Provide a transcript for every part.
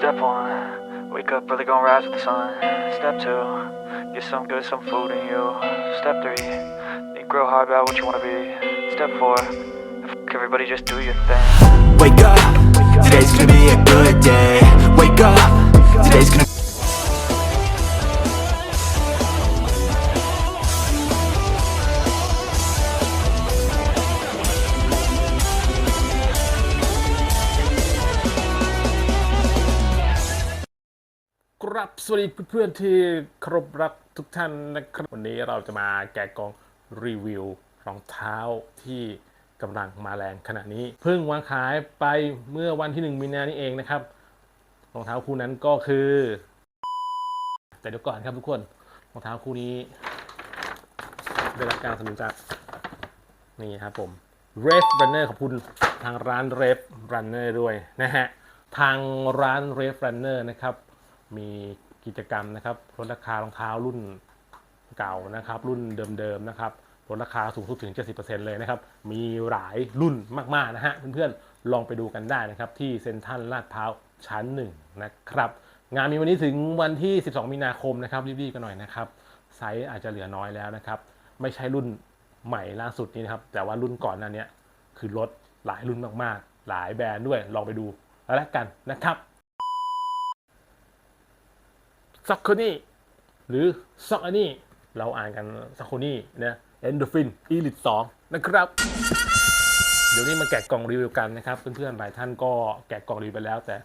Step one, wake up early, gonna rise with the sun. Step two, get some good, some food in you. Step three, think real hard about what you wanna be. Step four, everybody just do your thing. Wake up, today's gonna be a good day. Wake up, today's gonna วัสดีเพื่อนๆที่ครพรักทุกท่านนะครับวันนี้เราจะมาแกะกล่องรีวิวรองเท้าที่กำลังมาแรงขณะนี้ เพิ่งวางขายไปเมื่อวันที่ 1 มีนานี่เองนะครับรองเท้าคู่นั้นก็คือ แต่เดี๋ยวก่อนครับทุกคนรองเท้าคู่นี้ ได้รับการสนับสนุนจากนี่ครับผม r e f Runner ขอบคุณทางร้าน r e f Runner ด้วยนะฮะทางร้าน r e f Runner นะครับมี กิจกรรมนะครับลดราคารองเท้ารุ่นเก่านะครับ รุ่นเดิมๆนะครับลดราคาสูงสุดถึง 70%เลยนะครับ มีหลายรุ่นมากๆนะฮะเพื่อนๆ ลองไปดูกันได้นะครับ ที่เซ็นทรัลลาดพร้าวชั้นหนึ่งนะครับ งานมีวันนี้ถึงวันที่ 12 มีนาคมนะครับรีบๆกันหน่อยนะครับ ไซส์อาจจะเหลือน้อยแล้วนะครับ ไม่ใช่รุ่นใหม่ล่าสุดนี้นะครับ แต่ว่ารุ่นก่อนหน้านี้คือลดหลายรุ่นมากๆ หลายแบรนด์ด้วยลองไปดูแล้วกันนะครับ ซักโคนี่หรือซักอันนี่เราอ่านกันซักโคนี่นะเอนโดฟินอีลิตสองนะครับ เดี๋ยวนี้มาแกะกล่องรีวิวกันนะครับ เพื่อนๆหลายท่านก็แกะกล่องรีวิวไปแล้ว แต่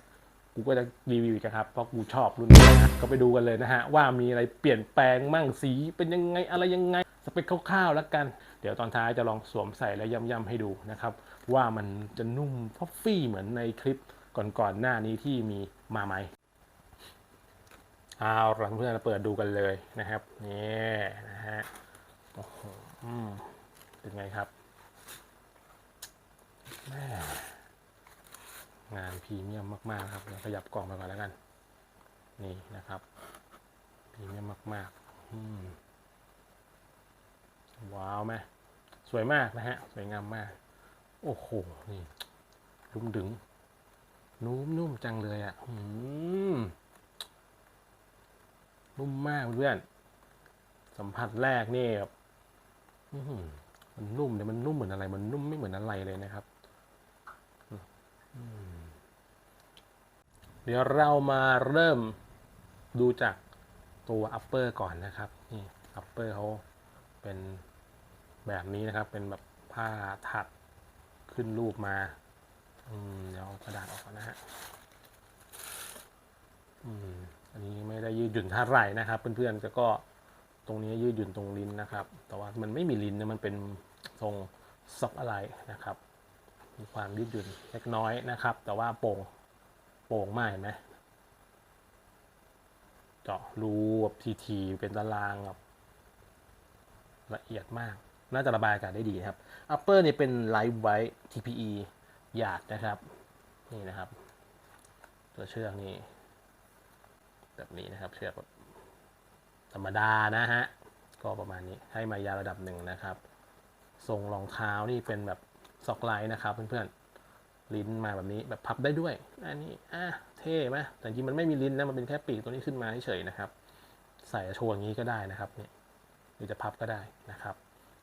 กูก็จะรีวิวอีกนครับเพราะกูชอบรุ่นนี้นะก็ไปดูกันเลยนะฮะว่ามีอะไรเปลี่ยนแปลงมั่งสีเป็นยังไงอะไรยังไงสเปคคร่าวๆแล้วกัน เดี๋ยวตอนท้ายจะลองสวมใส่และย่ำๆให้ดูนะครับ ว่ามันจะนุ่มฟอฟฟี่เหมือนในคลิปก่อนๆหน้านี้ที่มีมาไหม เอาละเพื่อนเราเปิดดูกันเลยนะครับนี่นะฮะโอ้โหอืมเป็นไงครับแม่งานพรีเมียมมากๆครับเดี๋ยวขยับกล่องไปก่อนแล้วกัน นี่นะครับพรีเมียมมากๆอืมว้าวไหมสวยมากนะฮะ สวยงามมาก โอ้โห นี่ ลุ่มดึง นุ่มๆจังเลยอะอืม นุ่มมากเพื่อนสัมผัสแรกนี่แบบมันนุ่มเนี่ยมันนุ่มเหมือนอะไร มันนุ่มไม่เหมือนอะไรเลยนะครับเดี๋ยวเรามาเริ่มดูจากตัว upper ก่อนนะครับ นี่ upper เขาเป็นแบบนี้นะครับ เป็นแบบผ้าถักขึ้นรูปมาอืมเดี๋ยวเอากระดาษออกก่อนนะฮะอืม อันนี้ไม่ได้ยืดหยุ่นเท่าไหร่นะครับ เพื่อนๆแต่ก็ตรงนี้ยืดหยุ่นตรงลิ้นนะครับ แต่ว่ามันไม่มีลิ้นนะมันเป็นทรงซอกอะไรนะครับ มีความยืดหยุ่นเล็กน้อยนะครับ แต่ว่าโป่งโป่งมากเห็นไหมเจาะรูแบบทีๆเป็นตารางแบบละเอียดมาก น่าจะระบายอากาศได้ดีครับ upper เนี่ยเป็น light white TPE หยาดนะครับ นี่นะครับ ตัวเชือกนี่ แบบนี้นะครับ เชือกธรรมดานะฮะ ก็ประมาณนี้ให้มายาวระดับหนึ่งนะครับทรงรองเท้านี่เป็นแบบซอกไลน์นะครับเพื่อนๆลิ้นมาแบบนี้แบบพับได้ด้วยอันนี้อะเท่ไหมแต่จริงมันไม่มีลิ้นนะมันเป็นแค่ปีกตัวนี้ขึ้นมาเฉยๆนะครับ ใส่โชว์อย่างนี้ก็ได้นะครับเนี่ยหรือจะพับก็ได้นะครับ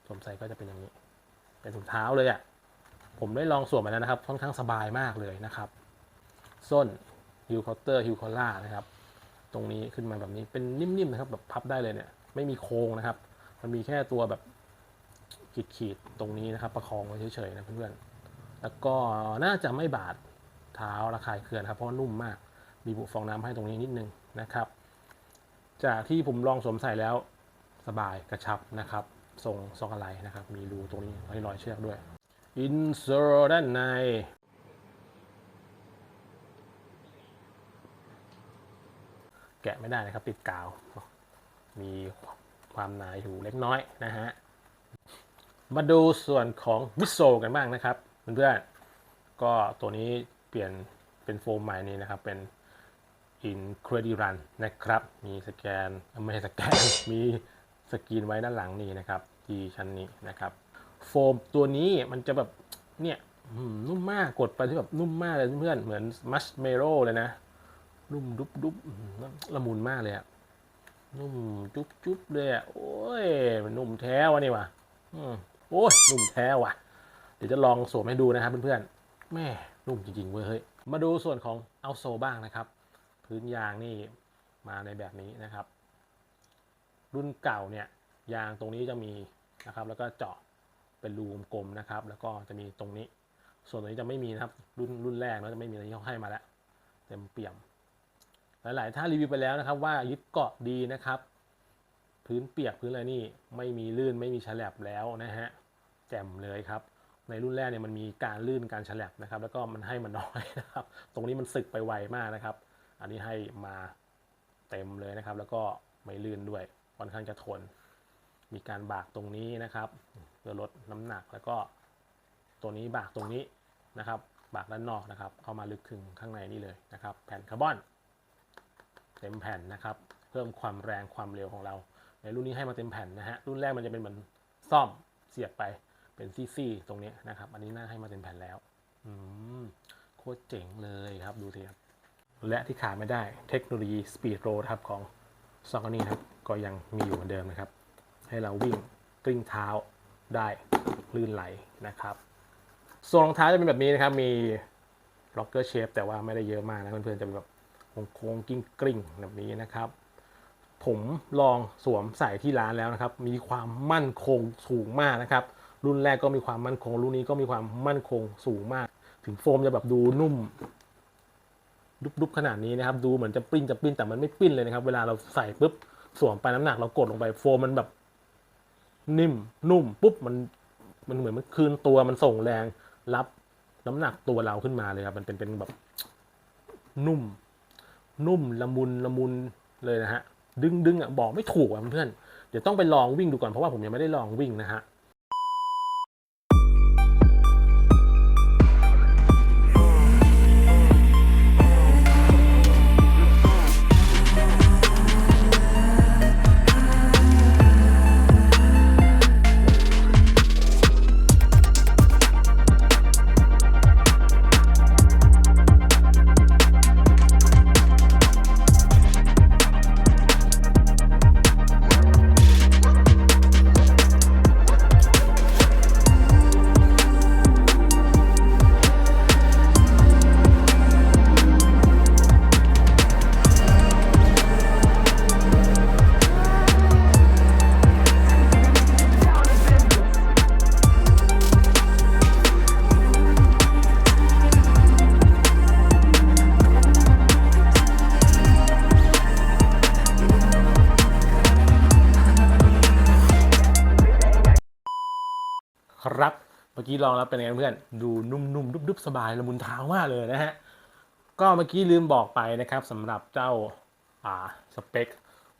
สวมใส่ก็จะเป็นอย่างนี้ เป็นถุงเท้าเลยอะ่ะผมได้ลองสวมมาแล้วนะครับค่อนข้างสบายมากเลยนะครับ ส้นฮิวคอเตอร์ฮิวคอล่านะครับ ตรงนี้ขึ้นมาแบบนี้เป็นนิ่มๆนะครับแบบพับได้เลยเนี่ย ไม่มีโค้งนะครับ มันมีแค่ตัวแบบขีดๆตรงนี้นะครับ ประคองไว้เฉยๆนะเพื่อนๆแล้วก็น่าจะไม่บาดเท้าระคายเคือนครับ เพราะนุ่มมากมีบุฟองน้ำให้ตรงนี้นิดนึงนะครับ จากที่ผมลองสวมใส่แล้วสบายกระชับนะครับทรงซอกอะไรนะครับ มีรูตรงนี้ให้รอยเชือกด้วย อินเซอร์ด้านใน แกะไม่ได้นะครับ ติดกาว มีความหนาอยู่เล็กน้อยนะฮะ มาดูส่วนของมิโซกันบ้างนะครับเพื่อนๆก็ตัวนี้เปลี่ยนเป็นโฟมใหม่นี้นะครับ เป็น Incrediran นะครับ มีสแกนไม่ใช่สแกน มีสกรีนไว้ด้านหลังนี้นะครับ ที่ชั้นนี้นะครับ โฟมตัวนี้มันจะแบบเนี่ยนุ่มมากกดไปที่แบบนุ่มมากเลยเพื่อนๆเหมือนมัชเมโลเลยนะ นุ่มดุบดุบละมุนมากเลยอะนุ่มจุ๊บจุ๊บเลยอะโอ้ยมันนุ่มแท้วะนี่วะโอ้ยนุ่มแท้ว่ะเดี๋ยวจะลองสวมให้ดูนะครับเพื่อนๆแม่นุ่มจริงๆเว้ยเฮ้ยมาดูส่วนของเอาโซบ้างนะครับ พื้นยางนี่มาในแบบนี้นะครับ รุ่นเก่าเนี่ยยางตรงนี้จะมีนะครับ แล้วก็เจาะเป็นรูกลมนะครับ แล้วก็จะมีตรงนี้ ส่วนตรงนี้จะไม่มีนะครับ รุ่นรุ่นแรกเนอะจะไม่มีอะไรที่เขาให้มาแล้วเต็มเปี่ยม หลาย ๆ ท่านรีวิวไปแล้วนะครับ ว่ายึดเกาะดีนะครับ พื้นเปียกพื้นอะไรนี่ไม่มีลื่นไม่มีฉลับแล้วนะฮะแจ่มเลยครับ ในรุ่นแรกเนี่ยมันมีการลื่นการฉลับนะครับ แล้วก็มันให้มันน้อยนะครับ ตรงนี้มันสึกไปไวมากนะครับ อันนี้ให้มาเต็มเลยนะครับ แล้วก็ไม่ลื่นด้วยค่อนข้างจะทน มีการบากตรงนี้นะครับเพื่อลดน้ำหนักแล้วก็ตัวนี้บากตรงนี้นะครับ บากด้านนอกนะครับ เข้ามาลึกถึงข้างในนี่เลยนะครับ แผ่นคาร์บอน เต็มแผ่นนะครับ เพิ่มความแรงความเร็วของเรา ในรุ่นนี้ให้มาเต็มแผ่นนะฮะรุ่นแรกมันจะเป็นเหมือนซ่อมเสียบไปเป็นซี่ๆตรงนี้นะครับ อันนี้น่าให้มาเต็มแผ่นแล้วอืมโคตรเจ๋งเลยครับดูสิครับและที่ขาดไม่ได้เทคโนโลยี Speed Roll ครับของ s o n y นะครับก็ยังมีอยู่เหมือนเดิมนะครับ ให้เราวิ่งกลิ้งเท้าได้ลื่นไหลนะครับส่วนรองเท้าจะเป็นแบบนี้นะครับมี locker shape แต่ว่าไม่ได้เยอะมากนะเพื่อนๆจะเป็นแบบ โค้งกิ้งกลิ้งแบบนี้นะครับ ผมลองสวมใส่ที่ร้านแล้วนะครับ มีความมั่นคงสูงมากนะครับ รุ่นแรกก็มีความมั่นคง รุ่นนี้ก็มีความมั่นคงสูงมาก ถึงโฟมจะแบบดูนุ่มดุบๆขนาดนี้นะครับ ดูเหมือนจะปิ้นจะปิ้นแต่มันไม่ปิ้นเลยนะครับ เวลาเราใส่ปุ๊บสวมไปน้ำหนักเรากดลงไปโฟมมันแบบ นิ่มนุ่มปุ๊บมันมันเหมือนมันคืนตัวมันส่งแรงรับน้ำหนักตัวเราขึ้นมาเลยครับ มันเป็นเป็นแบบนุ่ม นุ่มละมุนละมุนเลยนะฮะดึงดึงอะบอกไม่ถูกอะเพื่อนเดี๋ยวต้องไปลองวิ่งดูก่อนเพราะว่าผมยังไม่ได้ลองวิ่งนะฮะ ครับ เมื่อกี้ลองแล้วเป็นไงเพื่อน ดูนุ่มๆดุบๆสบายละมุนเท้ามากเลยนะฮะ ก็เมื่อกี้ลืมบอกไปนะครับสำหรับเจ้าอ่าสเปค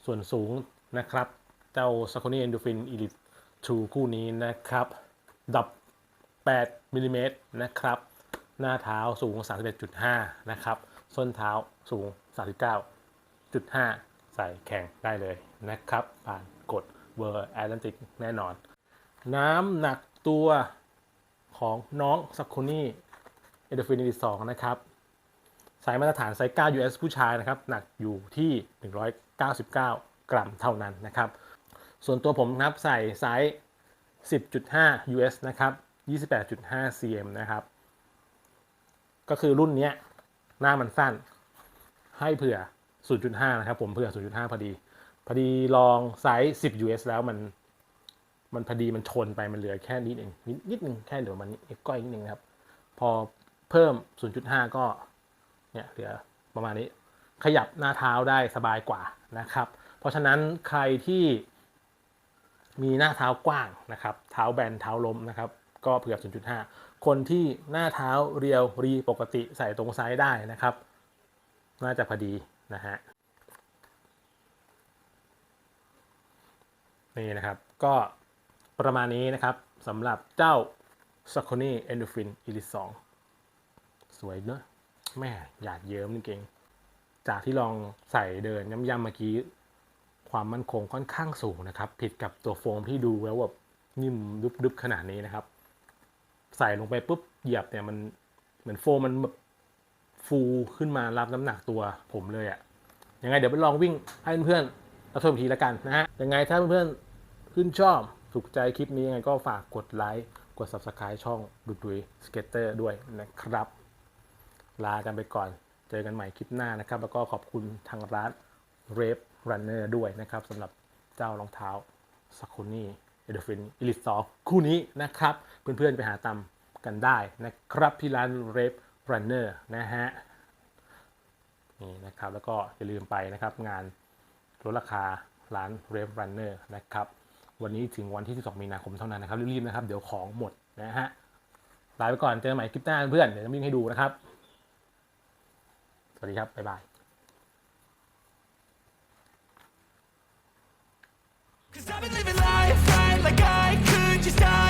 ส่วนสูงนะครับ เจ้า s a c o n y Endorphin Elite 2 คู่นี้นะครับ ดับ 8มิลลิเมตรนะครับ หน้าเท้าสูง 31.5 นะครับ ส้นเท้าสูง 39.5 ใส่แข่งได้เลยนะครับ ผ่านกฎเวอร์แอตแลนติกแน่นอน น้ำหนัก ตัวของน้องซักโคนี่เอเดฟินิต2นะครับ สายมาตรฐานไซส์9 US ผู้ชายนะครับ หนักอยู่ที่ 199 กรัมเท่านั้นนะครับ ส่วนตัวผมนะครับใส่ไซส์ 10.5 US นะครับ 28.5 cm นะครับ ก็คือรุ่นนี้หน้ามันสั้น ให้เผื่อ 0.5 นะครับ ผมเผื่อ 0.5 พอดี พอดีลองไซส์ 10 US แล้วมัน มันพอดีมันชนไปมันเหลือแค่นิดเองนิดนิดนึงแค่เหลือมันเอ็กก้อยนิดนึงนะครับ พอเพิ่ม 0.5 ก็เนี่ยเหลือประมาณนี้ ขยับหน้าเท้าได้สบายกว่านะครับ เพราะฉะนั้นใครที่มีหน้าเท้ากว้างนะครับ เท้าแบนเท้าล้มนะครับ ก็เผื่อ 0.5 คนที่หน้าเท้าเรียวรีปกติใส่ตรงไซส์ได้นะครับ น่าจะพอดีนะฮะนี่นะครับก็ ประมาณนี้นะครับสำหรับเจ้า s a c o n y Endorphin Elite 2 สวยเนอะแม่หยาดเยิ้มจริงจากที่ลองใส่เดินย่ำๆเมื่อกี้ ความมั่นคงค่อนข้างสูงนะครับ ผิดกับตัวโฟมที่ดูแล้วแบบนิ่มดึบๆขนาดนี้นะครับ ใส่ลงไปปุ๊บเหยียบเนี่ยมันเหมือนโฟมมันแบบฟูขึ้นมารับน้ำหนักตัวผมเลยอะยังไงเดี๋ยวไปลองวิ่งให้เพื่อนๆรับชมทีล้วกันนะฮะยังไงถ้าเพื่อนๆขึ้นชอบ ถูกใจคลิปนี้ยังไงก็ฝากกดไลค์กด subscribe ช่องดุดดุยสเก็ตเตอร์ด้วยนะครับ ลากันไปก่อน เจอกันใหม่คลิปหน้านะครับ แล้วก็ขอบคุณทางร้าน r a v e Runner ด้วยนะครับสำหรับเจ้ารองเท้า s a k o n i e d o f i n Elite 2คู่นี้นะครับ เพื่อนๆไปหาตามกันได้นะครับที่ร้าน r a v e Runner นะฮะนี่นะครับแล้วก็อย่าลืมไปนะครับงานลดราคาร้าน r a v e Runner นะครับ วันนี้ถึงวันที่ 12 มีนาคมเท่านั้นนะครับรีบๆนะครับ เดี๋ยวของหมดนะฮะลาไปก่อนเจอกันใหม่คลิปหน้าเพื่อนเดี๋ยวจะวิ่งให้ดูนะครับ สวัสดีครับ บ๊ายบาย Cause I've been living life right like I could just die